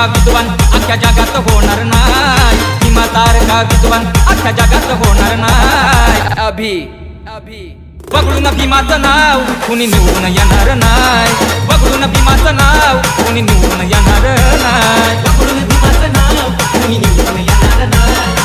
भीमासारखा विद्वान अख्ख्या जगात होणार नाही. भीमासारखा विद्वान अख्ख्या जगात होणार नाही. अभि अभि. बघडून भीमाचं नाव कुणी निवडून येणार नाही. बघडून भीमाचं नाव कुणी निवडून येणार नाही. वकडून भीमाचं नाव कुणी निवडून येणार नाही.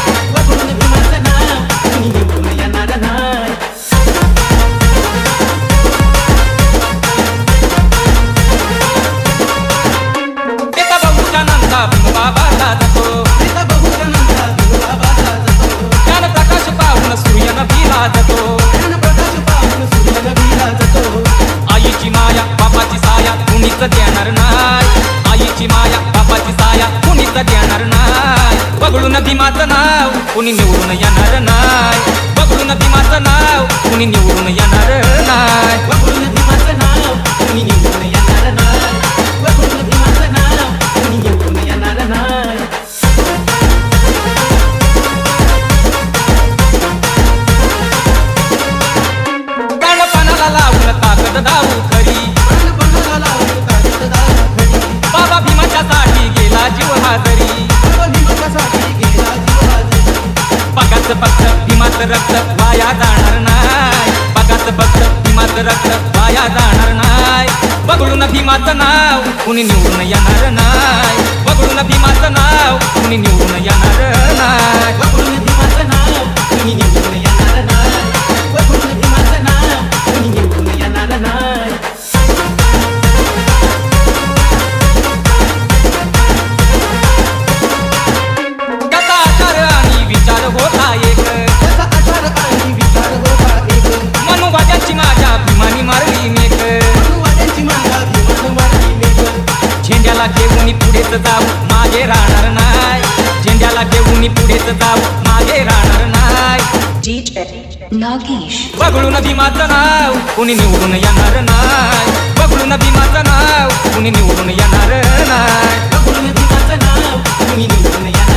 कुणी निवडून येणार नाही. बघडून भीमाचं नाव कुणी निवडून येणार नाही. वकडून भीमाचं नाव कुणी निवडून माझं रक्त वाया जाणार नाही. बघडून भीमाचं नाव कुणी निवडून येणार नाही. बघडून भीमाचं नाव कुणी निवडून येणार पुढेच जाऊ मागे राहणार नाही. झेंड्याला घेऊन पुढेच जाऊ मागे राहणार नाही. बघडून भीमाचं नाव कुणी निवडून येणार नाही. बघडून भीमाचं नाव कुणी निवडून येणार नाही. वकडून भीमाचं नाव कुणी निवडून येणार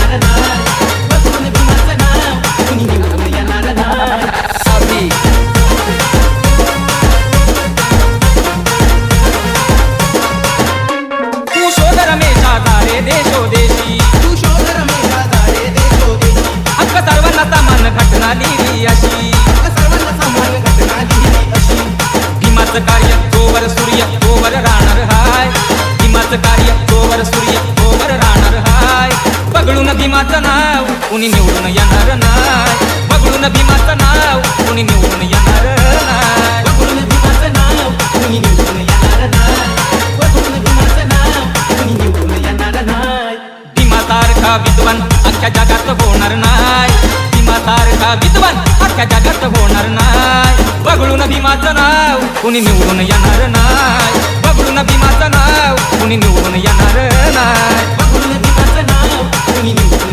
तारे तू शोध रमेशा सर्वांना घटना लिहिली अशी सर्वांना घटना लिहिली अशी. भीमाचं कार्य तोवर सूर्य तोवर राहणार हाय. भीमाचं कार्य तोवर सूर्य तोवर राहणार हाय. बघडून भीमाचं नाव कुणी निवडून येणार नाही. बघडून भीमाचं नाव कुणी निवडून येणार सारखा विद्वान अख्ख्या जगात होणार नाही. भीमा सारखा विद्वान अख्ख्या जगात होणार नाही. बघळून भीमाचं नाव कुणी निवडून येणार नाही. बघळून भीमाचं नाव कुणी निवडून येणार नाही. बघळून भीमाचं नाव कुणी निवडून